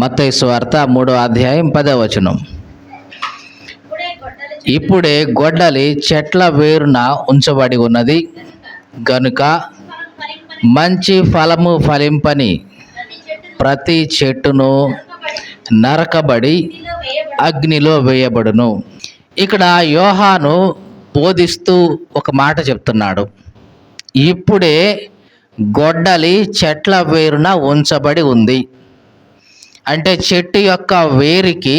మత్తయి స్వార్త మూడో అధ్యాయం పదవచనం ఇప్పుడే గొడ్డలి చెట్ల వేరున ఉంచబడి ఉన్నది. గనుక మంచి ఫలము ఫలింపని ప్రతి చెట్టును నరకబడి అగ్నిలో వేయబడును. ఇక్కడ యోహాను బోధిస్తూ ఒక మాట చెప్తున్నాడు. ఇప్పుడే గొడ్డలి చెట్ల వేరున ఉంచబడి ఉంది. అంటే చెట్టు యొక్క వేరికి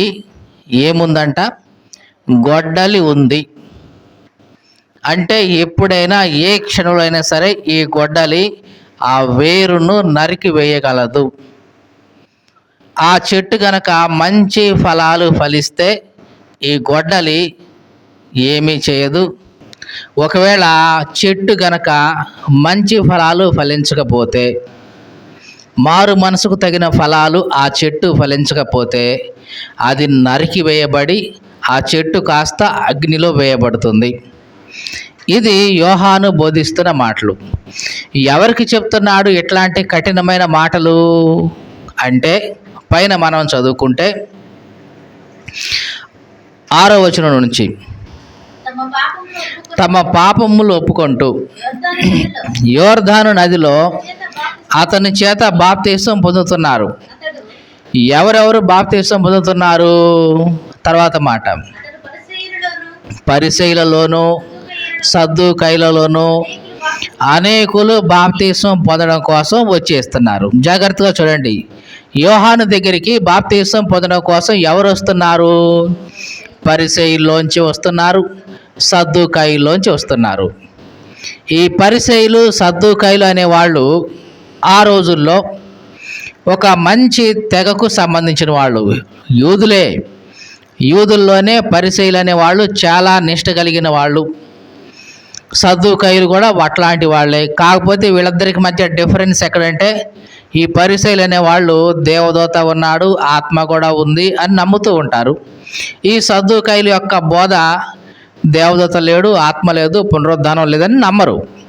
ఏముందంట? గొడ్డలి ఉంది. అంటే ఎప్పుడైనా ఏ క్షణంలో అయినా సరే ఈ గొడ్డలి ఆ వేరును నరికి వేయగలదు. ఆ చెట్టు కనుక మంచి ఫలాలు ఫలిస్తే ఈ గొడ్డలి ఏమీ చేయదు. ఒకవేళ చెట్టు గనక మంచి ఫలాలు ఫలించకపోతే మారు మనసుకు తగిన ఫలాలు ఆ చెట్టు ఫలించకపోతే అది నరికి వేయబడి ఆ చెట్టు కాస్త అగ్నిలో వేయబడుతుంది. ఇది యోహాను బోధిస్తున్న మాటలు. ఎవరికి చెప్తున్నాడు ఎట్లాంటి కఠినమైన మాటలు? అంటే పైన మనం చదువుకుంటే ఆరో వచనం నుంచి. తమ పాపములు ఒప్పుకుంటూ యోర్ధాను నదిలో అతని చేత బాప్తీసం పొందుతున్నారు. ఎవరెవరు బాప్తీసం పొందుతున్నారు? తర్వాత మాట. పరిశైలలోనూ పరిశైలలోను సద్దు కైలలోను అనేకులు బాప్తీసం పొందడం కోసం వచ్చేస్తున్నారు. జాగ్రత్తగా చూడండి. యోహాను దగ్గరికి బాప్తీసం పొందడం కోసం ఎవరు వస్తున్నారు? పరిసైల్లోంచి వస్తున్నారు సద్దుకాయిలోంచి వస్తున్నారు. ఈ పరిసైలు సద్దుకాయిలు అనేవాళ్ళు ఆ రోజుల్లో ఒక మంచి తెగకు సంబంధించిన వాళ్ళు యూదులే. యూదుల్లోనే పరిసైలు అనే వాళ్ళు చాలా నిష్ట కలిగిన వాళ్ళు. సద్దుకాయలు కూడా అట్లాంటి వాళ్ళే. కాకపోతే వీళ్ళిద్దరికి మధ్య డిఫరెన్స్ ఎక్కడంటే ఈ పరిశైలు అనే వాళ్ళు దేవదోత ఉన్నాడు ఆత్మ కూడా ఉంది అని నమ్ముతూ ఉంటారు. ఈ సద్దుకాయల యొక్క బోధ దేవదత లేడు ఆత్మ లేదు పునరుద్ధానం లేదని నమ్మరు.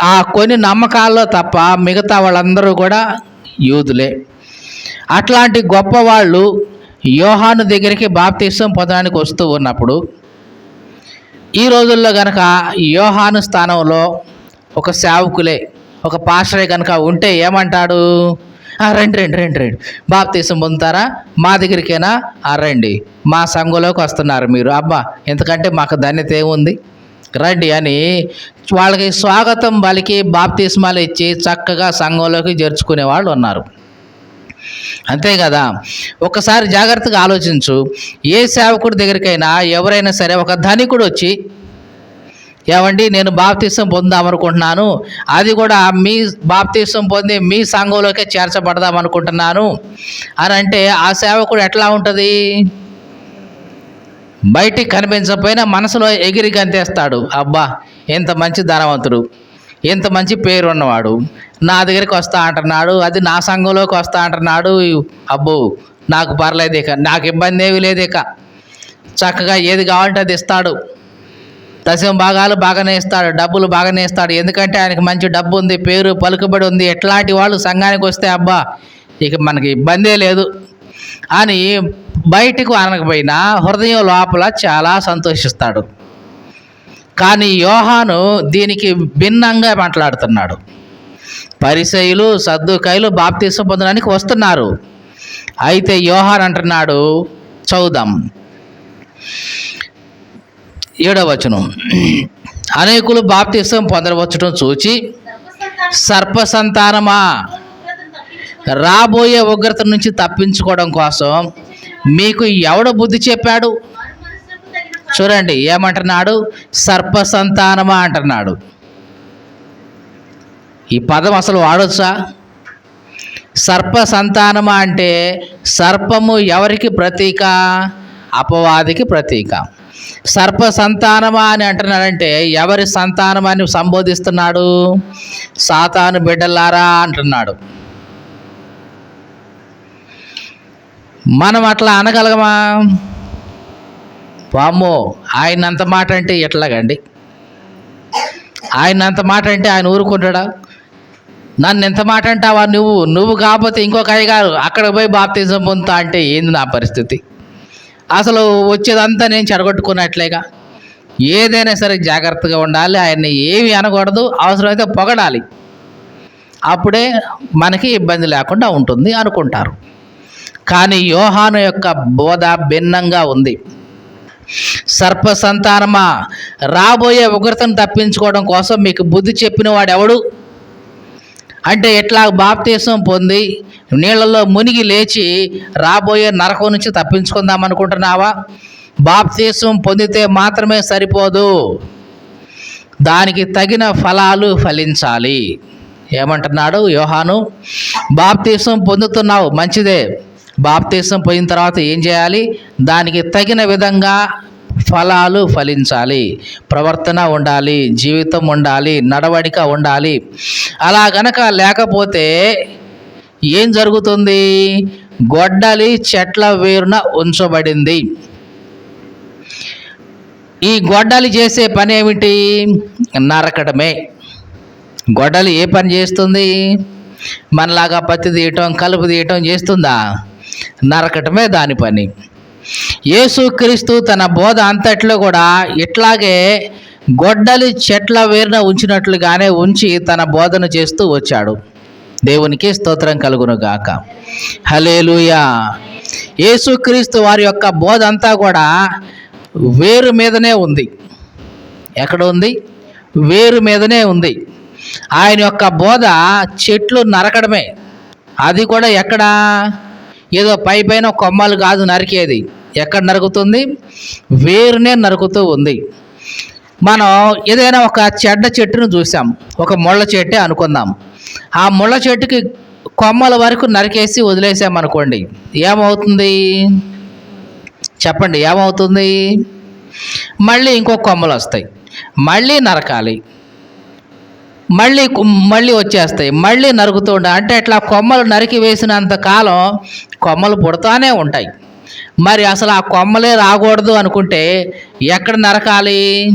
ఆ కొన్ని నమ్మకాల్లో తప్ప మిగతా వాళ్ళందరూ కూడా యూదులే. అట్లాంటి గొప్ప వాళ్ళు యోహాను దగ్గరికి బాప్తీసం పొందడానికి వస్తూ ఉన్నప్పుడు ఈ రోజుల్లో గనక యోహాను స్థానంలో ఒక సేవకులే ఒక పాస్టరే కనుక ఉంటే ఏమంటాడు? రండి రండి రండి రండి. బాప్తీసం పొందుతారా? మా దగ్గరికైనా? రండి. మా సంఘంలోకి వస్తున్నారు మీరు. అబ్బా ఎందుకంటే మాకు ధన్యత ఏముంది? రండి అని వాళ్ళకి స్వాగతం పలికి బాప్తిస్మాలు ఇచ్చి చక్కగా సంఘంలోకి చేర్చుకునే వాళ్ళు ఉన్నారు. అంతే కదా? ఒకసారి జాగ్రత్తగా ఆలోచించు. ఏ సేవకుడి దగ్గరికైనా ఎవరైనా సరే ఒక ధనికుడు వచ్చి ఏమండి నేను బాప్తీసం పొందామనుకుంటున్నాను అది కూడా మీ బాప్తీసం పొంది మీ సంఘంలోకే చేర్చబడదాం అనుకుంటున్నాను. అని అంటే ఆ సేవకుడు ఎట్లా ఉంటుంది? బయటికి కనిపించకపోయినా మనసులో ఎగిరి గంతేస్తాడు. అబ్బా ఎంత మంచి ధనవంతుడు ఎంత మంచి పేరు ఉన్నవాడు నా దగ్గరికి వస్తా అంటున్నాడు అది నా సంఘంలోకి వస్తా అంటున్నాడు. అబ్బో నాకు పర్లేదు ఇక నాకు ఇబ్బంది ఏమీ లేదు ఇక. చక్కగా ఏది కావాలంటే అది ఇస్తాడు. దశమ భాగాలు బాగానే ఇస్తాడు డబ్బులు బాగానే ఇస్తాడు. ఎందుకంటే ఆయనకి మంచి డబ్బు ఉంది పేరు పలుకుబడి ఉంది. ఎట్లాంటి వాళ్ళు సంఘానికి వస్తే అబ్బా ఇక మనకి ఇబ్బందే లేదు. అని బయటకు అనకపోయినా హృదయం లోపల చాలా సంతోషిస్తాడు. కానీ యోహాను దీనికి భిన్నంగా మాట్లాడుతున్నాడు. పరిసయులు సర్దుకాయలు బాప్తీసం పొందడానికి వస్తున్నారు. అయితే యోహాన్ అంటున్నాడు చౌదం ఏడవ వచనం. అనేకులు బాప్తీసం పొందవచ్చటం చూచి సర్పసంతానమా సర్ప సంతానమా ఉగ్రతను తప్పించుకొని రాబోయే ఉగ్రత నుంచి తప్పించుకోవడం కోసం మీకు ఎవడు బుద్ధి చెప్పాడు? చూడండి ఏమంటున్నాడు? సర్ప సంతానమా అంటున్నాడు. ఈ పదం అసలు వాడొచ్చా? సర్ప సంతానమా అంటే సర్పము ఎవరికి ప్రతీక? అపవాదికి ప్రతీక. సర్ప సంతానమా అని అంటున్నాడంటే ఎవరి సంతానమని సంబోధిస్తున్నాడు? సాతాను బిడ్డలారా అంటున్నాడు. మనం అట్లా అనగలగమా వామ్మో ఆయన అంత మాట అంటే ఎట్లాగండి? ఆయన అంత మాట అంటే ఆయన ఊరుకుంటాడా? నన్ను ఎంత మాట అంటావా నువ్వు? నువ్వు కాకపోతే ఇంకొక అయ్యగారు అక్కడికి పోయి బాప్తిజం పొందుతా అంటే ఏంది నా పరిస్థితి? అసలు వచ్చేదంతా నేను చెడగొట్టుకున్నట్లేగా ఏదైనా సరే జాగ్రత్తగా ఉండాలి ఆయన్ని ఏమి అనకూడదు అవసరమైతే పొగడాలి. అప్పుడే మనకి ఇబ్బంది లేకుండా ఉంటుంది అనుకుంటారు. కానీ యోహాను యొక్క బోధ భిన్నంగా ఉంది. సర్ప సంతానమా రాబోయే ఉగ్రతను తప్పించుకోవడం కోసం మీకు బుద్ధి చెప్పిన వాడు ఎవడు అంటే ఎట్లా బాప్తీసం పొంది నీళ్ళలో మునిగి లేచి రాబోయే నరకం నుంచి తప్పించుకుందాం అనుకుంటున్నావా? బాప్తీసం పొందితే మాత్రమే సరిపోదు. దానికి తగిన ఫలాలు ఫలించాలి. ఏమంటున్నాడు యోహాను? బాప్తీసం పొందుతున్నావు మంచిదే. బాప్తీసం పోయిన తర్వాత ఏం చేయాలి? దానికి తగిన విధంగా ఫలాలు ఫలించాలి. ప్రవర్తన ఉండాలి జీవితం ఉండాలి నడవడిక ఉండాలి. అలా గనక లేకపోతే ఏం జరుగుతుంది? గొడ్డలి చెట్ల వేరున ఉంచబడింది. ఈ గొడ్డలి చేసే పని ఏమిటి? నరకడమే గొడ్డలి ఏ పని చేస్తుంది? మనలాగా పత్తి తీయటం కలుపు తీయటం చేస్తుందా? నరకటమే దాని పని. యేసుక్రీస్తు తన బోధ అంతట్లో కూడా ఇట్లాగే గొడ్డలి చెట్ల వేరున ఉంచినట్లుగానే ఉంచి తన బోధన చేస్తూ వచ్చాడు. దేవునికి స్తోత్రం కలుగును గాక. హలేలుయా యేసుక్రీస్తు వారి యొక్క బోధ అంతా కూడా వేరు మీదనే ఉంది. ఎక్కడ ఉంది? వేరు మీదనే ఉంది. ఆయన యొక్క బోధ చెట్లు నరకడమే. అది కూడా ఎక్కడా? ఏదో పై పైన కొమ్మలు కాదు నరికేది. ఎక్కడ నరుకుతుంది? వేరునే నరుకుతూ ఉంది. మనం ఏదైనా ఒక చెడ్డ చెట్టును చూసాం ఒక ముళ్ళ చెట్టే అనుకుందాం. ఆ ముళ్ళ చెట్టుకి కొమ్మల వరకు నరికేసి వదిలేసాం అనుకోండి. ఏమవుతుంది? చెప్పండి ఏమవుతుంది? మళ్ళీ ఇంకో కొమ్మలు వస్తాయి. మళ్ళీ నరకాలి. మళ్ళీ మళ్ళీ వచ్చేస్తాయి. మళ్ళీ నరుకుతూ ఉంటాయి అంటే ఇట్లా కొమ్మలు నరికి వేసినంత కాలం కొమ్మలు పుడతానే ఉంటాయి. మరి అసలు ఆ కొమ్మలే రాకూడదు అనుకుంటే ఎక్కడ నరకాలి?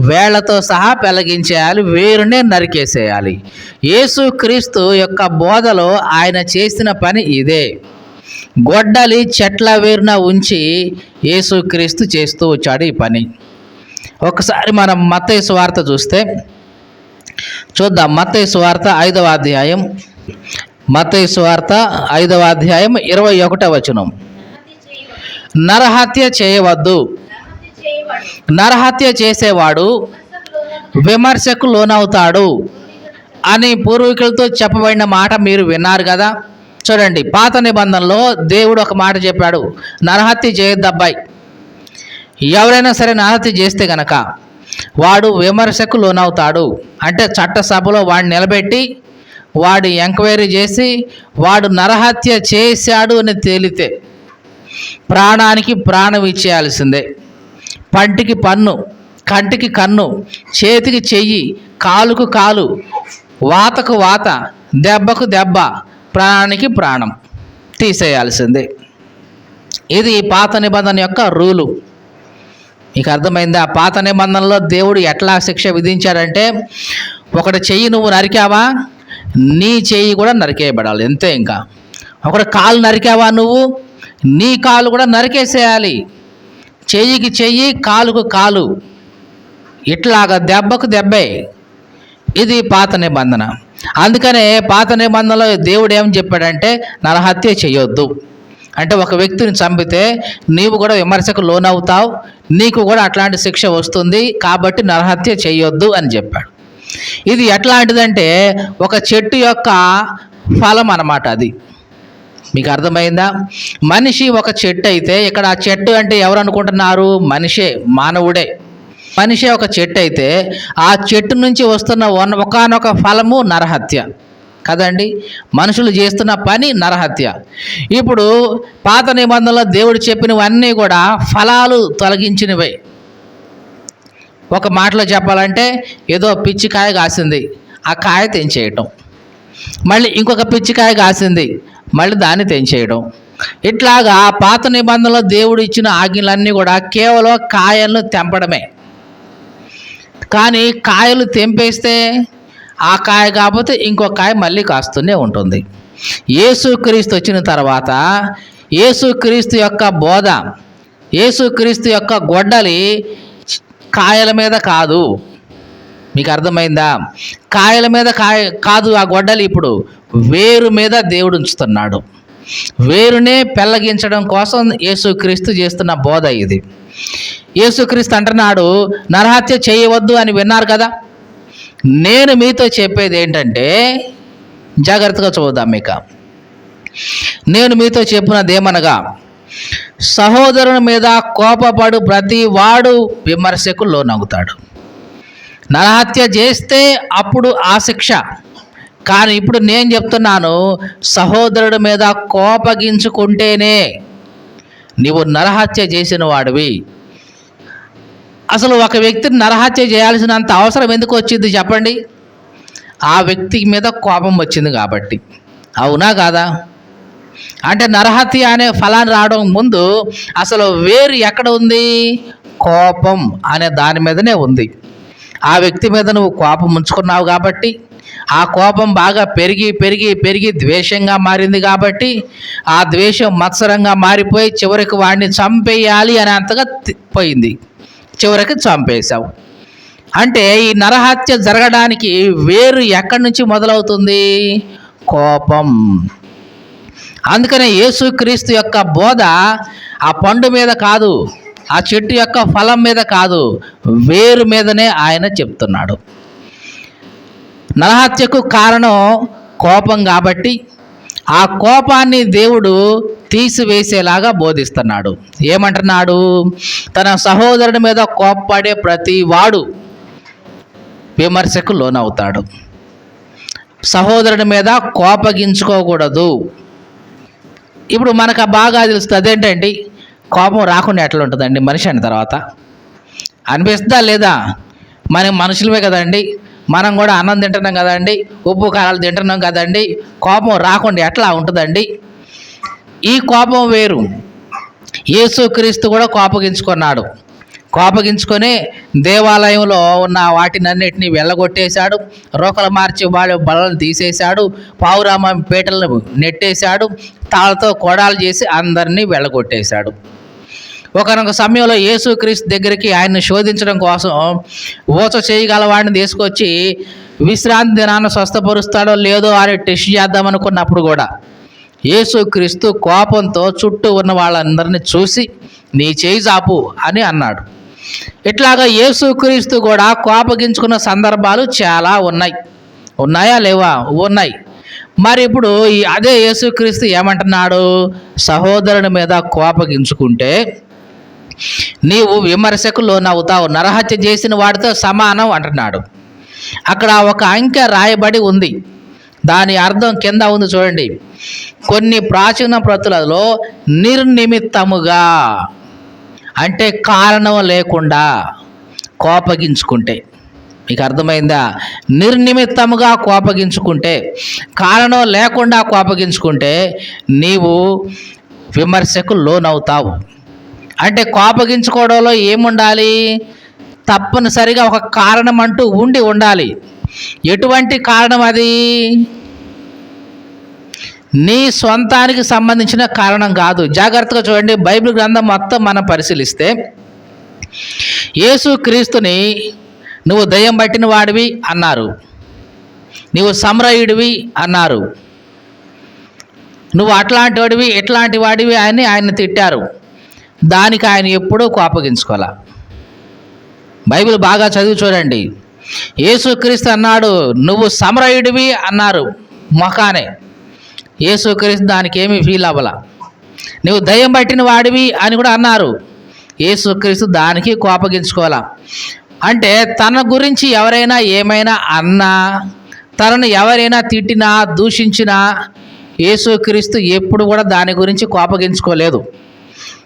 వేళ్ళతో సహా పెలగించేయాలి వేరునే నరికేసేయాలి. యేసుక్రీస్తు యొక్క బోధలో ఆయన చేసిన పని ఇదే. గొడ్డలి చెట్ల వేరున ఉంచి యేసుక్రీస్తు చేస్తూ వచ్చాడు ఈ పని. ఒకసారి మనం మత వార్త చూస్తే చూద్దాం. మత్తయి సువార్త ఐదవ అధ్యాయం. మత్తయి సువార్త ఐదవ అధ్యాయం ఇరవై ఒకటవ వచనం. నరహత్య చేయవద్దు. నరహత్య చేసేవాడు విమర్శకు లోనవుతాడు అని పూర్వీకులతో చెప్పబడిన మాట మీరు విన్నారు కదా? చూడండి పాత నిబంధనలో దేవుడు ఒక మాట చెప్పాడు నరహత్య చేయొద్దు అబ్బాయి ఎవరైనా సరే నరహత్య చేస్తే గనక వాడు విమర్శకు లోనవుతాడు. అంటే చట్టసభలో వాడిని నిలబెట్టి వాడు ఎంక్వైరీ చేసి వాడు నరహత్య చేశాడు అని తేలితే ప్రాణానికి ప్రాణం ఇచ్చేయాల్సిందే. పంటికి పన్ను కంటికి కన్ను చేతికి చెయ్యి కాలుకు కాలు వాతకు వాత దెబ్బకు దెబ్బ ప్రాణానికి ప్రాణం తీసేయాల్సిందే. ఇది పాత నిబంధన యొక్క రూలు. మీకు అర్థమైందా? పాత నిబంధనలో దేవుడు ఎట్లా శిక్ష విధించాడంటే ఒకటి చెయ్యి నువ్వు నరికావా? నీ చెయ్యి కూడా నరికేయబడాలి అంతే ఇంకా. ఒకటి కాలు నరికావా నువ్వు? నీ కాలు కూడా నరికేసేయాలి. చెయ్యికి చెయ్యి కాలుకు కాలు. ఇట్లాగా దెబ్బకు దెబ్బే. ఇది పాత నిబంధన. అందుకనే పాత నిబంధనలో దేవుడు ఏం చెప్పాడంటే నరహత్య చేయొద్దు. అంటే ఒక వ్యక్తిని చంపితే నీవు కూడా విమర్శకు లోనవుతావు నీకు కూడా అట్లాంటి శిక్ష వస్తుంది కాబట్టి నరహత్య చేయొద్దు అని చెప్పాడు. ఇది ఎట్లాంటిదంటే ఒక చెట్టు యొక్క ఫలం అన్నమాట అది. మీకు అర్థమైందా? మనిషి ఒక చెట్టు అయితే ఇక్కడ ఆ చెట్టు అంటే ఎవరు అనుకుంటున్నారు? మనిషే మానవుడే. మనిషి ఒక చెట్టు అయితే ఆ చెట్టు నుంచి వస్తున్న వన్ ఒకనొక ఫలము నరహత్య. కదండి? మనుషులు చేస్తున్న పని నరహత్య. ఇప్పుడు పాత నిబంధనలో దేవుడు చెప్పినవన్నీ కూడా ఫలాలు తొలగించినవే. ఒక మాటలో చెప్పాలంటే ఏదో పిచ్చికాయ కాసింది ఆ కాయ తెంచేయటం. మళ్ళీ ఇంకొక పిచ్చికాయ కాసింది మళ్ళీ దాన్ని తెంచేయడం ఇట్లాగా పాత నిబంధనలో దేవుడు ఇచ్చిన ఆజ్ఞలన్నీ కూడా కేవలం కాయలను తెంపడమే. కానీ కాయలు తెంపేస్తే ఆ కాయ కాకపోతే ఇంకో కాయ మళ్ళీ కాస్తూనే ఉంటుంది. యేసుక్రీస్తు వచ్చిన తర్వాత యేసుక్రీస్తు యొక్క బోధ యేసుక్రీస్తు యొక్క గొడ్డలి కాయల మీద కాదు. మీకు అర్థమైందా? కాయల మీద కాయ కాదు ఆ గొడ్డలి ఇప్పుడు. వేరు మీద దేవుడు ఉంచుతున్నాడు. వేరునే పెళ్ళగించడం కోసం యేసుక్రీస్తు చేస్తున్న బోధ ఇది. యేసుక్రీస్తు అంటున్నాడు నరహత్య చేయవద్దు అని విన్నారు కదా? నేను మీతో చెప్పేది ఏంటంటే జాగ్రత్తగా చూద్దాం ఇక. నేను మీతో చెప్పినదేమనగా సహోదరుని మీద కోపపడు ప్రతి వాడు విమర్శకు లోనవుతాడు. నరహత్య చేస్తే అప్పుడు ఆ శిక్ష. కానీ ఇప్పుడు నేను చెప్తున్నాను సహోదరుడి మీద కోపగించుకుంటేనే నీవు నరహత్య చేసిన వాడివి. అసలు ఒక వ్యక్తిని నరహత్య చేయాల్సినంత అవసరం ఎందుకు వచ్చింది చెప్పండి? ఆ వ్యక్తి మీద కోపం వచ్చింది కాబట్టి. అవునా కాదా? అంటే నరహత్య అనే ఫలాన్ని రావడం ముందు అసలు వేరు ఎక్కడ ఉంది? కోపం అనే దాని మీదనే ఉంది. ఆ వ్యక్తి మీద నువ్వు కోపం ఉంచుకున్నావు కాబట్టి ఆ కోపం బాగా పెరిగి పెరిగి పెరిగి ద్వేషంగా మారింది కాబట్టి ఆ ద్వేషం మత్సరంగా మారిపోయి చివరికి వాడిని చంపేయాలి అనేంతగా అంతగా పోయింది. చివరికి చంపేశావు. అంటే ఈ నరహత్య జరగడానికి వేరు ఎక్కడి నుంచి మొదలవుతుంది? కోపం. అందుకనే యేసుక్రీస్తు యొక్క బోధ ఆ పండు మీద కాదు ఆ చెట్టు యొక్క ఫలం మీద కాదు వేరు మీదనే ఆయన చెప్తున్నాడు. నరహత్యకు కారణం కోపం కాబట్టి ఆ కోపాన్ని దేవుడు తీసివేసేలాగా బోధిస్తున్నాడు. ఏమంటున్నాడు? తన సహోదరుడి మీద కోప్పడే ప్రతి వాడు విమర్శకు లోనవుతాడు. సహోదరుడి మీద కోపగించుకోకూడదు. ఇప్పుడు మనకు బాగా తెలుస్తుంది. అదేంటండి? కోపం రాకుండా ఎట్లా ఉంటుందండి? మనిషి అయిన తర్వాత. అనిపిస్తుందా లేదా? మనం మనుషులమే కదండి. మనం కూడా అన్నం తింటున్నాం కదండి ఉప్పు కారాలు తింటున్నాం కదండి కోపం రాకుండా ఎట్లా ఉంటుందండి? ఈ కోపం వేరు. యేసుక్రీస్తు కూడా కోపగించుకున్నాడు. కోపగించుకొని దేవాలయంలో ఉన్న వాటినన్నిటినీ వెళ్ళగొట్టేశాడు. రోకలు మార్చి వాళ్ళ బలను తీసేశాడు. పావురామ పీటలను నెట్టేశాడు. తాళ్ళతో కొడాలు చేసి అందరినీ వెళ్ళగొట్టేశాడు. ఒకనొక సమయంలో యేసుక్రీస్తు దగ్గరికి ఆయన్ని శోధించడం కోసం ఊచ చేయగలవాడిని తీసుకొచ్చి విశ్రాంతి దినాన్ని స్వస్థపరుస్తాడో లేదో అని టెస్ట్ చేద్దామనుకున్నప్పుడు కూడా యేసుక్రీస్తు కోపంతో చుట్టూ ఉన్న వాళ్ళందరినీ చూసి నీ చేయి చాపు అని అన్నాడు. ఇట్లాగా యేసుక్రీస్తు కూడా కోపగించుకున్న సందర్భాలు చాలా ఉన్నాయి. ఉన్నాయా లేవా? ఉన్నాయి. మరి ఇప్పుడు ఈ అదే యేసుక్రీస్తు ఏమంటున్నాడు? సహోదరుని మీద కోపగించుకుంటే నీవు విమర్శకు లోనవుతావు నరహత్య చేసిన వాడితో సమానం అంటున్నాడు. అక్కడ ఒక అంకె రాయబడి ఉంది. దాని అర్థం కింద ఉంది చూడండి. కొన్ని ప్రాచీన ప్రతులలో నిర్నిమిత్తముగా అంటే కారణం లేకుండా కోపగించుకుంటే మీకు అర్థమైందా? నిర్నిమిత్తముగా కోపగించుకుంటే కారణం లేకుండా కోపగించుకుంటే నీవు విమర్శకు లోనవుతావు. అంటే కోపగించుకోవడంలో ఏముండాలి? తప్పనిసరిగా ఒక కారణం అంటూ ఉండి ఉండాలి. ఎటువంటి కారణం అది? నీ సొంతానికి సంబంధించిన కారణం కాదు. జాగ్రత్తగా చూడండి. బైబిల్ గ్రంథం మొత్తం మనం పరిశీలిస్తే యేసు క్రీస్తుని నువ్వు దయ్యం పట్టిన వాడివి అన్నారు. నువ్వు సమరయుడివి అన్నారు. నువ్వు అట్లాంటి వాడివి ఎట్లాంటి వాడివి అని ఆయన తిట్టారు. దానికి ఆయన ఎప్పుడూ కోపగించుకోవాలి బైబిల్ బాగా చదివి చూడండి. యేసుక్రీస్తు అన్నాడు నువ్వు సమరయుడివి అన్నారు మొఖానే. యేసుక్రీస్తు దానికి ఏమీ ఫీల్ అవ్వాల. నువ్వు దయ్యం పట్టిన వాడివి అని కూడా అన్నారు. యేసుక్రీస్తు దానికి కోపగించుకోవాలా అంటే తన గురించి ఎవరైనా ఏమైనా అన్నా తనను ఎవరైనా తిట్టినా దూషించినా యేసుక్రీస్తు ఎప్పుడు కూడా దాని గురించి కోపగించుకోలేదు.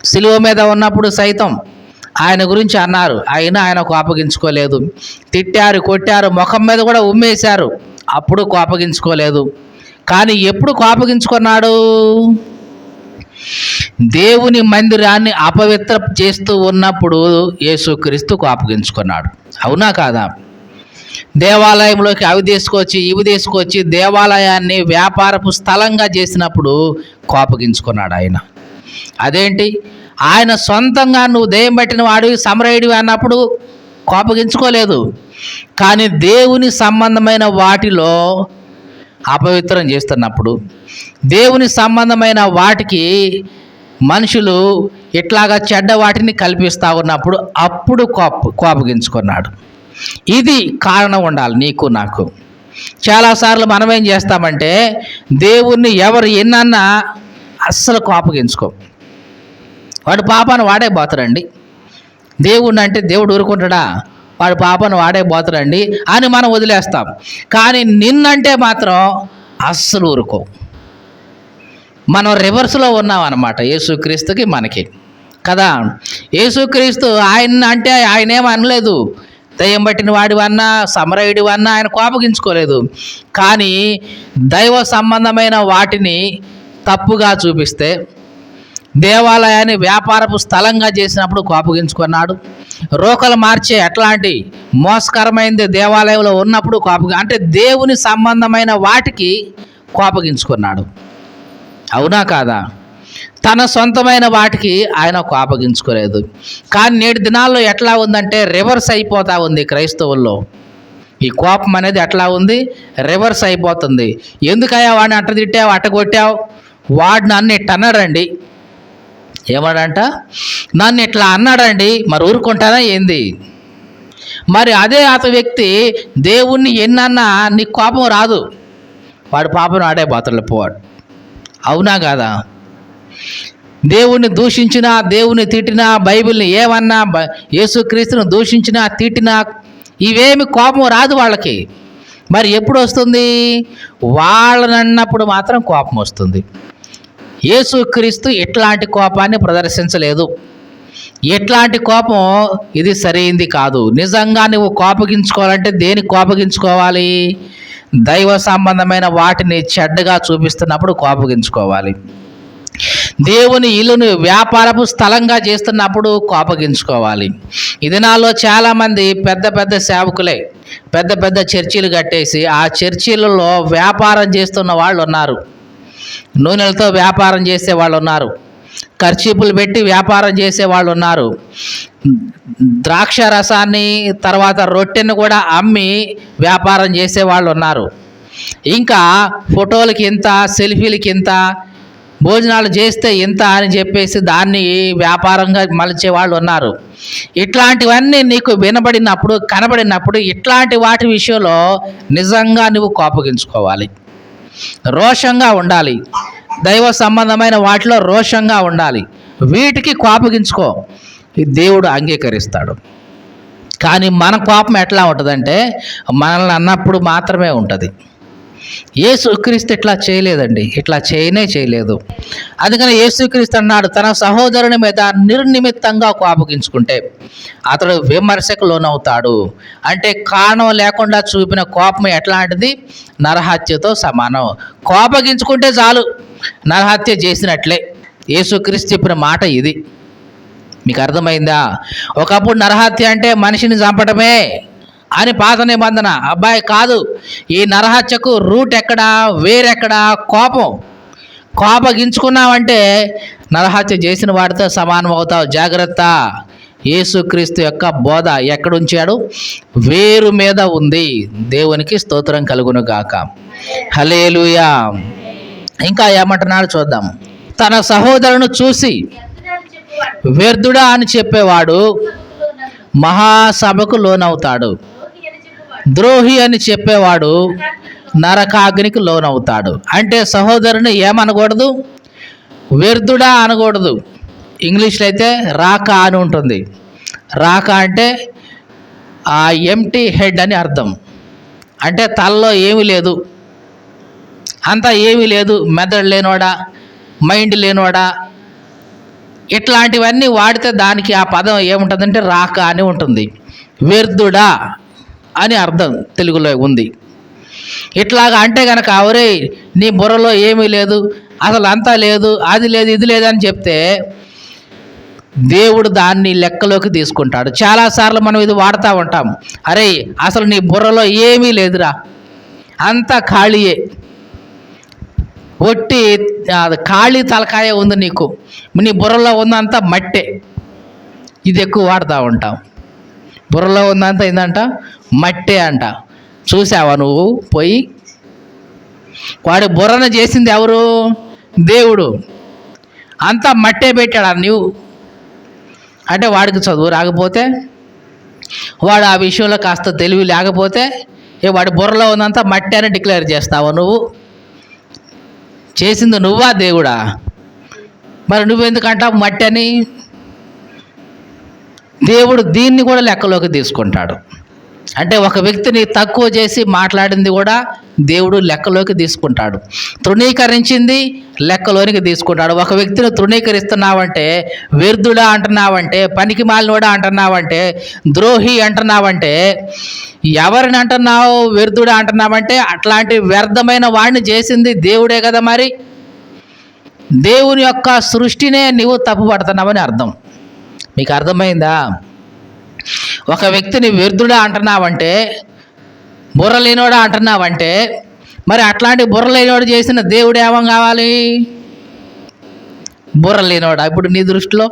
సిలువ మీద ఉన్నప్పుడు సైతం ఆయన గురించి అన్నారు. అయినా ఆయన కోపగించుకోలేదు. తిట్టారు కొట్టారు ముఖం మీద కూడా ఉమ్మేశారు. అప్పుడు కోపగించుకోలేదు. కానీ ఎప్పుడు కోపగించుకున్నాడు? దేవుని మందిరాన్ని అపవిత్ర చేస్తూ ఉన్నప్పుడు యేసుక్రీస్తు కోపగించుకున్నాడు. అవునా కాదా? దేవాలయంలోకి అవి తీసుకొచ్చి ఇవి తీసుకొచ్చి దేవాలయాన్ని వ్యాపారపు స్థలంగా చేసినప్పుడు కోపగించుకున్నాడు ఆయన. అదేంటి? ఆయన సొంతంగా నువ్వు దెయ్యం పట్టిన వాడివి సమరయుడివి అన్నప్పుడు కోపగించుకోలేదు. కానీ దేవుని సంబంధమైన వాటిలో అపవిత్రం చేస్తున్నప్పుడు దేవుని సంబంధమైన వాటికి మనుషులు ఇట్లాగా చెడ్డ వాటిని కల్పిస్తూ ఉన్నప్పుడు అప్పుడు కోప కోపగించుకున్నాడు. ఇది కారణం ఉండాలి నీకు నాకు. చాలాసార్లు మనం ఏం చేస్తామంటే దేవుణ్ణి ఎవరు ఎన్నన్నా అస్సలు కోపగించుకో. వాడు పాపాన్ని వాడే పోతారండి దేవుడు అంటే దేవుడు ఊరుకుంటాడా? వాడు పాపను వాడే పోతారండి అని మనం వదిలేస్తాం. కానీ నిన్నంటే మాత్రం అస్సలు ఊరుకో. మనం రివర్స్లో ఉన్నాం అనమాట యేసుక్రీస్తుకి మనకి. కదా? యేసుక్రీస్తు ఆయన అంటే ఆయన ఏం అనలేదు. దయ్యం పట్టిన వాడివన్నా సమరయుడివన్నా ఆయన కోపగించుకోలేదు. కానీ దైవ సంబంధమైన వాటిని తప్పుగా చూపిస్తే దేవాలయాన్ని వ్యాపారపు స్థలంగా చేసినప్పుడు కోపగించుకున్నాడు రోకలు మార్చే ఎట్లాంటి మోసకరమైనది దేవాలయంలో ఉన్నప్పుడు కోప అంటే దేవుని సంబంధమైన వాటికి కోపగించుకున్నాడు అవునా కాదా? తన సొంతమైన వాటికి ఆయన కోపగించుకోలేదు కానీ నేటి దినాల్లో ఎట్లా ఉందంటే రివర్స్ అయిపోతూ ఉంది క్రైస్తవుల్లో. ఈ కోపం అనేది ఎట్లా ఉంది? రివర్స్ అయిపోతుంది. ఎందుకయ్యా వాడిని అట్ట తిట్టావు అట్ట కొట్టావు వాడు నన్ను ఇట్ట అన్నాడండి. ఏమడంట నన్ను ఇట్లా అన్నాడండి. మరి ఊరుకుంటానా ఏంది? మరి అదే అత వ్యక్తి దేవుణ్ణి ఎన్నన్నా నీకు కోపం రాదు. వాడు పాపను ఆడే బాతులు పోవాడు. అవునా కాదా? దేవుణ్ణి దూషించినా దేవుని తిట్టినా బైబిల్ని ఏమన్నా బ- యేసుక్రీస్తుని దూషించినా తిట్టినా ఇవేమి కోపం రాదు వాళ్ళకి. మరి ఎప్పుడు వస్తుంది? వాళ్ళని అన్నప్పుడు మాత్రం కోపం వస్తుంది. యేసుక్రీస్తు ఎట్లాంటి కోపాన్ని ప్రదర్శించలేదు. ఎట్లాంటి కోపం? ఇది సరైంది కాదు. నిజంగా నువ్వు కోపగించుకోవాలంటే దేనికి కోపగించుకోవాలి? దైవ సంబంధమైన వాటిని చెడ్డగా చూపిస్తున్నప్పుడు కోపగించుకోవాలి. దేవుని ఇల్లుని వ్యాపారపు స్థలంగా చేస్తున్నప్పుడు కోపగించుకోవాలి. ఈ దినాల్లో చాలామంది పెద్ద పెద్ద సేవకులే పెద్ద పెద్ద చర్చీలు కట్టేసి ఆ చర్చీలలో వ్యాపారం చేస్తున్న వాళ్ళు ఉన్నారు నూనెలతో వ్యాపారం చేసే వాళ్ళు ఉన్నారు ఖర్చీపులు పెట్టి వ్యాపారం చేసే వాళ్ళు ఉన్నారు ద్రాక్ష రసాన్ని తర్వాత రొట్టెను కూడా అమ్మి వ్యాపారం చేసే వాళ్ళు ఉన్నారు ఇంకా ఫోటోలకి ఇంత సెల్ఫీలకి ఇంత భోజనాలు చేస్తే ఇంత అని చెప్పేసి దాన్ని వ్యాపారంగా మలిచే వాళ్ళు ఉన్నారు ఇట్లాంటివన్నీ నీకు వినబడినప్పుడు కనబడినప్పుడు ఇట్లాంటి వాటి విషయంలో నిజంగా నువ్వు కోపగించుకోవాలి. రోషంగా ఉండాలి. దైవ సంబంధమైన వాటిలో రోషంగా ఉండాలి. వీటికి కోపగించుకో. దేవుడు అంగీకరిస్తాడు. కానీ మన కోపం ఎట్లా ఉంటుందంటే మనల్ని అన్నప్పుడు మాత్రమే ఉంటుంది. యేసుక్రీస్తు ఇట్లా చేయలేదండి. ఇట్లా చేయనే చేయలేదు. అందుకని యేసుక్రీస్తు అన్నాడు తన సహోదరుని మీద నిర్నిమిత్తంగా కోపగించుకుంటే అతడు విమర్శకు లోనవుతాడు. అంటే కారణం లేకుండా చూపిన కోపం ఎట్లాంటిది? నరహత్యతో సమానం. కోపగించుకుంటే చాలు. నరహత్య చేసినట్లే. యేసుక్రీస్తు చెప్పిన మాట ఇది. మీకు అర్థమైందా? ఒకప్పుడు నరహత్య అంటే మనిషిని చంపడమే అని పాత నిబంధన. అబ్బాయి కాదు. ఈ నరహత్యకు రూట్ ఎక్కడా వేరెక్కడా? కోపం. కోపగించుకున్నావంటే నరహత్య చేసిన వాడితో సమానం అవుతావు. జాగ్రత్త. యేసుక్రీస్తు యొక్క బోధ ఎక్కడుంచాడు? వేరు మీద ఉంది. దేవునికి స్తోత్రం కలుగును గాక హలేలుయా ఇంకా ఏమంటున్నాడు చూద్దాం. తన సహోదరును చూసి వ్యర్థుడా అని చెప్పేవాడు మహాసభకు లోనవుతాడు. ద్రోహి అని చెప్పేవాడు నరకాగ్నికి లోనవుతాడు. అంటే సహోదరుని ఏమనకూడదు? వ్యర్థుడా అనకూడదు. ఇంగ్లీష్లో అయితే రాక అని ఉంటుంది. రాక అంటే ఆ ఎంటీ హెడ్ అని అర్థం. అంటే తలలో ఏమీ లేదు. అంతా ఏమీ లేదు. మెదడు లేనోడా మైండ్ లేనోడా ఇట్లాంటివన్నీ వాడితే దానికి ఆ పదం ఏముంటుందంటే రాక అని ఉంటుంది. వ్యర్థుడా. అని అర్థం తెలుగులో ఉంది. ఇట్లాగా అంటే కనుక అవరే నీ బుర్రలో ఏమీ లేదు అసలు అంతా లేదు అది లేదు ఇది లేదని చెప్తే దేవుడు దాన్ని లెక్కలోకి తీసుకుంటాడు. చాలాసార్లు మనం ఇది వాడుతూ ఉంటాం. అరే అసలు నీ బుర్రలో ఏమీ లేదురా అంతా ఖాళీయే ఒట్టి ఖాళీ తలకాయ ఉంది నీకు నీ బుర్రలో ఉందంతా మట్టే. ఇది ఎక్కువ వాడుతూ ఉంటాం. బుర్రలో ఉందంతా ఏంటంట మట్టే అంట. చూసావా నువ్వు? పోయి వాడు బుర్రను చేసింది ఎవరు? దేవుడు. అంతా మట్టే పెట్టాడు ఆ నువ్వు అంటే వాడికి చదువు రాకపోతే వాడు ఆ విషయంలో కాస్త తెలివి లేకపోతే ఏ వాడి బుర్రలో ఉందంతా మట్టి అని డిక్లేర్ చేస్తావా నువ్వు? చేసింది నువ్వా దేవుడా? మరి నువ్వెందుకంటావు మట్టి అని దేవుడు దీన్ని కూడా లెక్కలోకి తీసుకుంటాడు. అంటే ఒక వ్యక్తిని తక్కువ చేసి మాట్లాడింది కూడా దేవుడు లెక్కలోకి తీసుకుంటాడు. తృణీకరించింది లెక్కలోనికి తీసుకుంటాడు. ఒక వ్యక్తిని తృణీకరిస్తున్నావంటే వ్యర్థుడా అంటున్నావంటే పనికి మాలినోడా అంటున్నావంటే ద్రోహి అంటున్నావంటే ఎవరిని అంటున్నావు వ్యర్థుడా అంటున్నావంటే అట్లాంటి వ్యర్థమైన వాడిని చేసింది దేవుడే కదా మరి. దేవుని యొక్క సృష్టినే నీవు తప్పుపడుతున్నావని అర్థం. మీకు అర్థమైందా? ఒక వ్యక్తిని వ్యర్థుడా అంటున్నావంటే బుర్రలేనోడా అంటున్నావంటే మరి అట్లాంటి బుర్రలేనోడు చేసిన దేవుడు ఏమం కావాలి? బుర్రలేనోడా. ఇప్పుడు నీ దృష్టిలో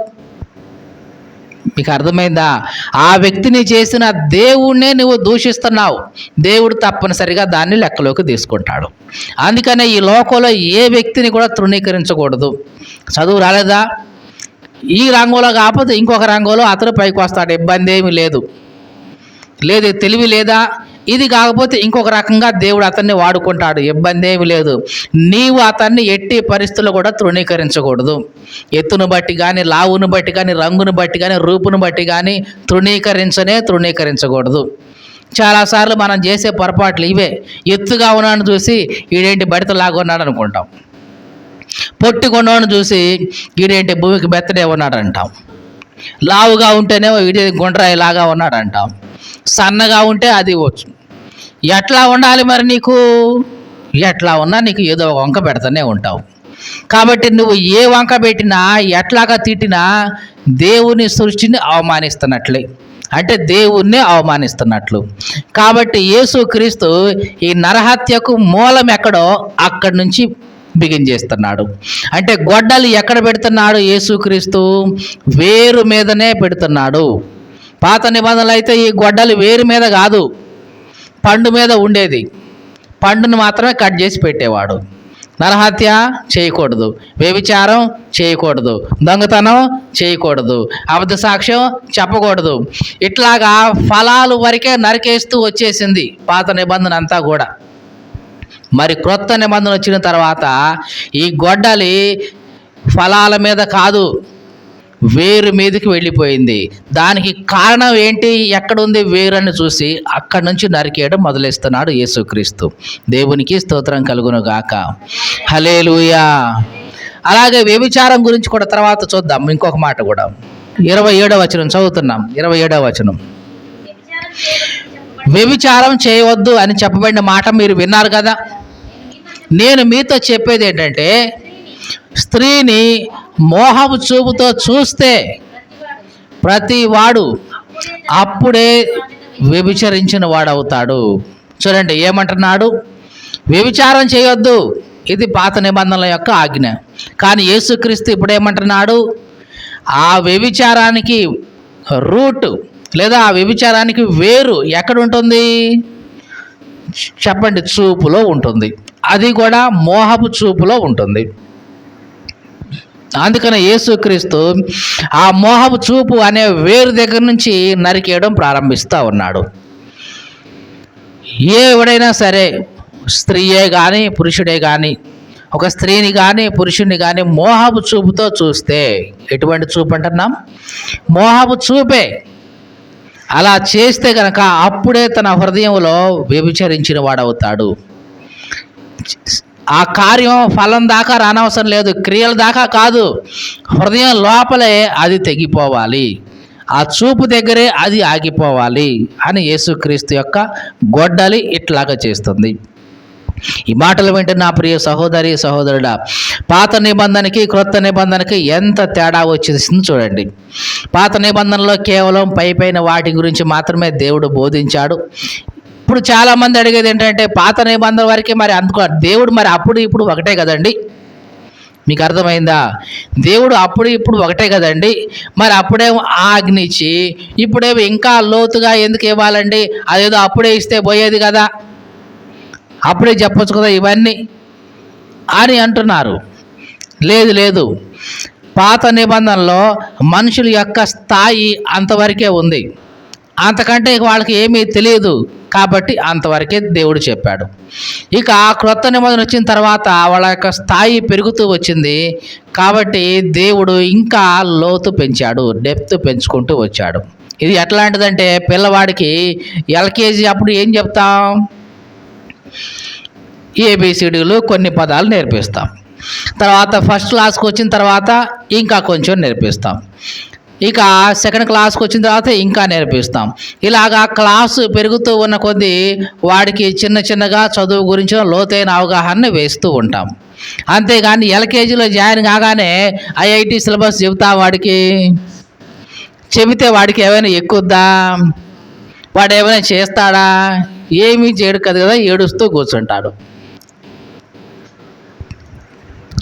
మీకు అర్థమైందా? ఆ వ్యక్తిని చేసిన దేవుణ్ణే నువ్వు దూషిస్తున్నావు. దేవుడు తప్పనిసరిగా దాన్ని లెక్కలోకి తీసుకుంటాడు. అందుకనే ఈ లోకంలో ఏ వ్యక్తిని కూడా తృణీకరించకూడదు. చదువు రాలేదా? ఈ రంగంలో కాకపోతే ఇంకొక రంగంలో అతను పైకి వస్తాడు. ఇబ్బంది ఏమీ లేదు. లేదు తెలివి లేదా? ఇది కాకపోతే ఇంకొక రకంగా దేవుడు అతన్ని వాడుకుంటాడు. ఇబ్బంది ఏమి లేదు. నీవు అతన్ని ఎట్టి పరిస్థితుల్లో కూడా తృణీకరించకూడదు. ఎత్తును బట్టి కానీ లావును బట్టి కానీ రంగును బట్టి కానీ రూపును బట్టి కానీ తృణీకరించనే తృణీకరించకూడదు. చాలాసార్లు మనం చేసే పొరపాట్లు ఇవే. ఎత్తుగా ఉన్నాను చూసి ఈడేంటి బడితలాగా ఉన్నాడు అనుకుంటాం పొట్టి కొన్నవాడిని చూసి ఈడేంటి భూమికి బెత్తడే ఉన్నాడు అంటాం లావుగా ఉంటేనే ఈడే గుండ్రాయి లాగా ఉన్నాడు అంటాం సన్నగా ఉంటే అది వచ్చు. ఎట్లా ఉండాలి మరి నీకు? ఎట్లా ఉన్నా నీకు ఏదో ఒక వంక పెడతానే ఉంటావు. కాబట్టి నువ్వు ఏ వంక పెట్టినా ఎట్లాగా తిట్టినా దేవుని సృష్టిని అవమానిస్తున్నట్లే. అంటే దేవుణ్ణి అవమానిస్తున్నట్లు. కాబట్టి యేసుక్రీస్తు ఈ నరహత్యకు మూలం ఎక్కడో అక్కడి నుంచి బిగిన్ చేస్తున్నాడు. అంటే గొడ్డలు ఎక్కడ పెడుతున్నాడు? యేసుక్రీస్తు వేరు మీదనే పెడుతున్నాడు. పాత నిబంధనలు అయితే ఈ గొడ్డలు వేరు మీద కాదు పండు మీద ఉండేది. పండును మాత్రమే కట్ చేసి పెట్టేవాడు. నరహత్య చేయకూడదు వ్యభిచారం చేయకూడదు దొంగతనం చేయకూడదు అబద్ధ సాక్ష్యం చెప్పకూడదు. ఇట్లాగా ఫలాలు వరకే నరికేస్తూ వచ్చేసింది పాత నిబంధన అంతా కూడా. మరి క్రొత్త నిబంధన వచ్చిన తర్వాత ఈ గొడ్డలి ఫలాల మీద కాదు వేరు మీదకి వెళ్ళిపోయింది. దానికి కారణం ఏంటి? ఎక్కడుంది వేరు అని చూసి అక్కడి నుంచి నరికేయడం మొదలెస్తున్నాడు యేసుక్రీస్తు. దేవునికి స్తోత్రం కలుగును గాక హలేలుయా అలాగే వ్యభిచారం గురించి కూడా తర్వాత చూద్దాం. ఇంకొక మాట కూడా. ఇరవై ఏడవ వచనం చదువుతున్నాం. ఇరవై ఏడవ వచనం. వ్యభిచారం చేయవద్దు అని చెప్పబడిన మాట మీరు విన్నారు కదా? నేను మీతో చెప్పేది ఏంటంటే స్త్రీని మోహపు చూపుతో చూస్తే ప్రతి వాడు అప్పుడే వ్యభిచరించిన వాడవుతాడు. చూడండి ఏమంటున్నాడు? వ్యభిచారం చేయొద్దు. ఇది పాత నిబంధనల యొక్క ఆజ్ఞ. కానీ యేసుక్రీస్తు ఇప్పుడు ఏమంటున్నాడు ఆ వ్యభిచారానికి రూట్ లేదా ఆ వ్యభిచారానికి వేరు ఎక్కడ ఉంటుంది? చెప్పండి చూపులో ఉంటుంది. అది కూడా మోహపు చూపులో ఉంటుంది. అందుకని యేసుక్రీస్తు ఆ మోహపు చూపు అనే వేరు దగ్గర నుంచి నరికేయడం ప్రారంభిస్తూ ఉన్నాడు. ఏ ఎవడైనా సరే స్త్రీయే కానీ పురుషుడే కానీ ఒక స్త్రీని కానీ పురుషుని కానీ మోహపు చూపుతో చూస్తే ఎటువంటి చూపు అంటున్నాం? మోహపు చూపే. అలా చేస్తే కనుక అప్పుడే తన హృదయంలో వ్యభిచరించిన వాడవుతాడు. ఆ కార్యం ఫలం దాకా రానవసరం లేదు క్రియల దాకా కాదు. హృదయం లోపలే అది తెగిపోవాలి. ఆ చూపు దగ్గరే అది ఆగిపోవాలి అని యేసుక్రీస్తు యొక్క గొడ్డలి ఇట్లాగా చేస్తుంది. ఈ మాటలు వింటున్న నా ప్రియ సహోదరి సహోదరుడా పాత నిబంధనకి క్రొత్త నిబంధనకి ఎంత తేడా వచ్చేసింది చూడండి. పాత నిబంధనలో కేవలం పై పైన వాటి గురించి మాత్రమే దేవుడు బోధించాడు. ఇప్పుడు చాలామంది అడిగేది ఏంటంటే పాత నిబంధన వరకే మరి అందుకో దేవుడు మరి అప్పుడు ఇప్పుడు ఒకటే కదండి? మీకు అర్థమైందా? దేవుడు అప్పుడు ఇప్పుడు ఒకటే కదండి? మరి అప్పుడేమో ఆజ్ఞ ఇప్పుడేమో ఇంకా లోతుగా ఎందుకు ఇవ్వాలండి? అదేదో అప్పుడే ఇస్తే పోయేది కదా. అప్పుడే చెప్పొచ్చు కదా ఇవన్నీ అని అంటున్నారు. లేదు లేదు. పాత నిబంధనలో మనుషుల యొక్క స్థాయి అంతవరకే ఉంది. అంతకంటే వాళ్ళకి ఏమీ తెలియదు. కాబట్టి అంతవరకే దేవుడు చెప్పాడు. ఇక ఆ క్రొత్త నిబంధన వచ్చిన తర్వాత వాళ్ళ యొక్క స్థాయి పెరుగుతూ వచ్చింది. కాబట్టి దేవుడు ఇంకా లోతు పెంచాడు డెప్త్ పెంచుకుంటూ వచ్చాడు. ఇది ఎట్లాంటిదంటే పిల్లవాడికి ఎల్కేజీ అప్పుడు ఏం చెప్తాం? ఏబిసిడీలు కొన్ని పదాలు నేర్పిస్తాం. తర్వాత ఫస్ట్ క్లాస్కి వచ్చిన తర్వాత ఇంకా కొంచెం నేర్పిస్తాం. ఇక సెకండ్ క్లాస్కి వచ్చిన తర్వాత ఇంకా నేర్పిస్తాం. ఇలాగా క్లాసు పెరుగుతూ ఉన్న కొద్దీ వాడికి చిన్న చిన్నగా చదువు గురించిన లోతైన అవగాహన వేస్తూ ఉంటాం. అంతేగాని ఎల్కేజీలో జాయిన్ కాగానే ఐఐటి సిలబస్ చెబుతా వాడికి? చెబితే వాడికి ఏమైనా ఎక్కుద్దా? వాడు ఏమైనా చేస్తాడా? ఏమీ చేయడు కదా కదా ఏడుస్తూ కూర్చుంటాడు.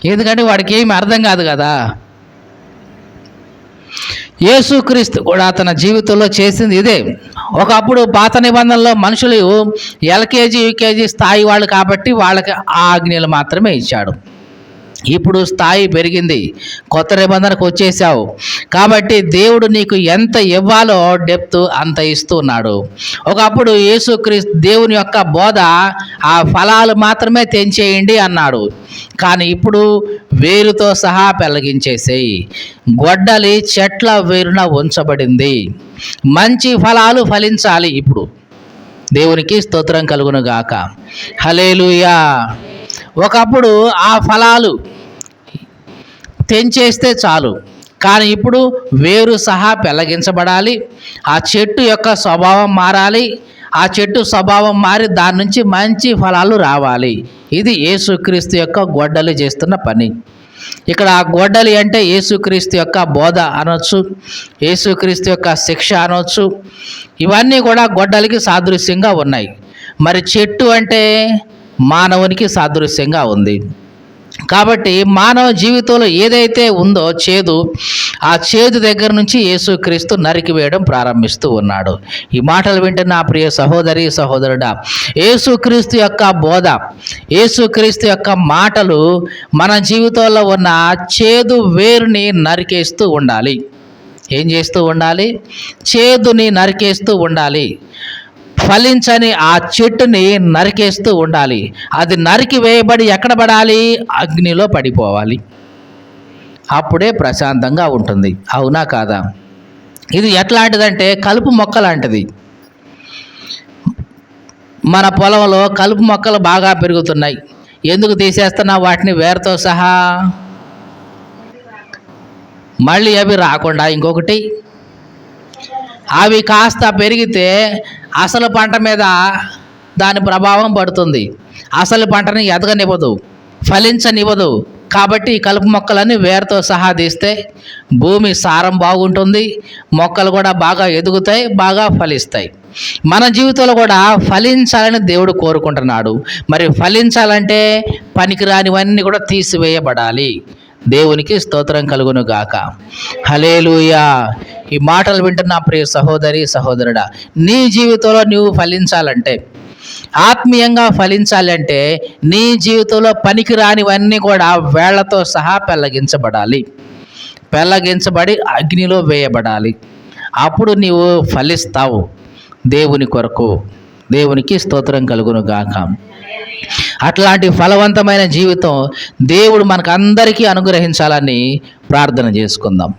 ఎందుకంటే వాడికి ఏమి అర్థం కాదు కదా. యేసుక్రీస్తు కూడా తన జీవితంలో చేసింది ఇదే. ఒకప్పుడు పాత నిబంధనలో మనుషులు ఎల్కేజీ యూకేజీ స్థాయి వాళ్ళు కాబట్టి వాళ్ళకి ఆ ఆజ్ఞలు మాత్రమే ఇచ్చాడు. ఇప్పుడు స్థాయి పెరిగింది. కొత్త నిబంధనకు వచ్చేసావు. కాబట్టి దేవుడు నీకు ఎంత ఇవ్వాలో డెప్త్ అంత ఇస్తున్నాడు. ఒకప్పుడు యేసుక్రీస్తు దేవుని యొక్క బోధ ఆ ఫలాలు మాత్రమే తెంచేయండి అన్నాడు. కానీ ఇప్పుడు వేరుతో సహా పెలగించేసేయి. గొడ్డలి చెట్ల వేరున ఉంచబడింది. మంచి ఫలాలు ఫలించాలి ఇప్పుడు. దేవునికి స్తోత్రం కలుగును గాక హలేలుయా ఒకప్పుడు ఆ ఫలాలు తెంచేస్తే చాలు. కానీ ఇప్పుడు వేరు సహా పెళ్ళగించబడాలి ఆ చెట్టు యొక్క స్వభావం మారాలి. ఆ చెట్టు స్వభావం మారి దాని నుంచి మంచి ఫలాలు రావాలి. ఇది యేసుక్రీస్తు యొక్క గొడ్డలు చేస్తున్న పని. ఇక్కడ ఆ గొడ్డలి అంటే యేసుక్రీస్తు యొక్క బోధ అనొచ్చు యేసుక్రీస్తు యొక్క శిక్ష అనొచ్చు. ఇవన్నీ కూడా గొడ్డలికి సాదృశ్యంగా ఉన్నాయి. మరి చెట్టు అంటే మానవునికి సాదృశ్యంగా ఉంది. కాబట్టి మానవ జీవితంలో ఏదైతే ఉందో చేదు ఆ చేదు దగ్గర నుంచి యేసుక్రీస్తు నరికివేయడం ప్రారంభిస్తూ ఉన్నాడు. ఈ మాటలు వింటున్న నా ప్రియ సహోదరి సహోదరుడా యేసుక్రీస్తు యొక్క బోధ యేసుక్రీస్తు యొక్క మాటలు మన జీవితంలో ఉన్న చేదు వేరుని నరికేస్తూ ఉండాలి. ఏం చేస్తూ ఉండాలి? చేదుని నరికేస్తూ ఉండాలి. ఫలించని ఆ చెట్టుని నరికేస్తూ ఉండాలి. అది నరికి వేయబడి ఎక్కడ పడాలి? అగ్నిలో పడిపోవాలి. అప్పుడే ప్రశాంతంగా ఉంటుంది. అవునా కాదా? ఇది ఎట్లాంటిదంటే కలుపు మొక్క లాంటిది. మన పొలంలో కలుపు మొక్కలు బాగా పెరుగుతున్నాయి. ఎందుకు తీసేస్తున్నా వాటిని వేరుతో సహా. మళ్ళీ అవి రాకుండా ఇంకొకటి. అవి కాస్త పెరిగితే అసలు పంట మీద దాని ప్రభావం పడుతుంది. అసలు పంటని ఎదగనివ్వదు ఫలించనివ్వదు. కాబట్టి ఈ కలుపు మొక్కలని వేరుతో సహా తీస్తే భూమి సారం బాగుంటుంది మొక్కలు కూడా బాగా ఎదుగుతాయి బాగా ఫలిస్తాయి. మన జీవితంలో కూడా ఫలించాలని దేవుడు కోరుకుంటున్నాడు. మరి ఫలించాలంటే పనికిరానివన్నీ కూడా తీసివేయబడాలి. దేవునికి స్తోత్రం కలుగును గాక హలేలుయా ఈ మాటలు వింటున్న ప్రియ సహోదరి సహోదరుడా నీ జీవితంలో నువ్వు ఫలించాలంటే ఆత్మీయంగా ఫలించాలంటే నీ జీవితంలో పనికిరానివన్నీ కూడా వేళ్ళతో సహా పెళ్ళగించబడాలి పెళ్ళగించబడి అగ్నిలో వేయబడాలి. అప్పుడు నీవు ఫలిస్తావు దేవుని కొరకు. దేవునికి స్తోత్రం కలుగును గాక అట్లాంటి ఫలవంతమైన జీవితం దేవుడు మనకు అందరికీ అనుగ్రహించాలని ప్రార్థన చేసుకుందాం.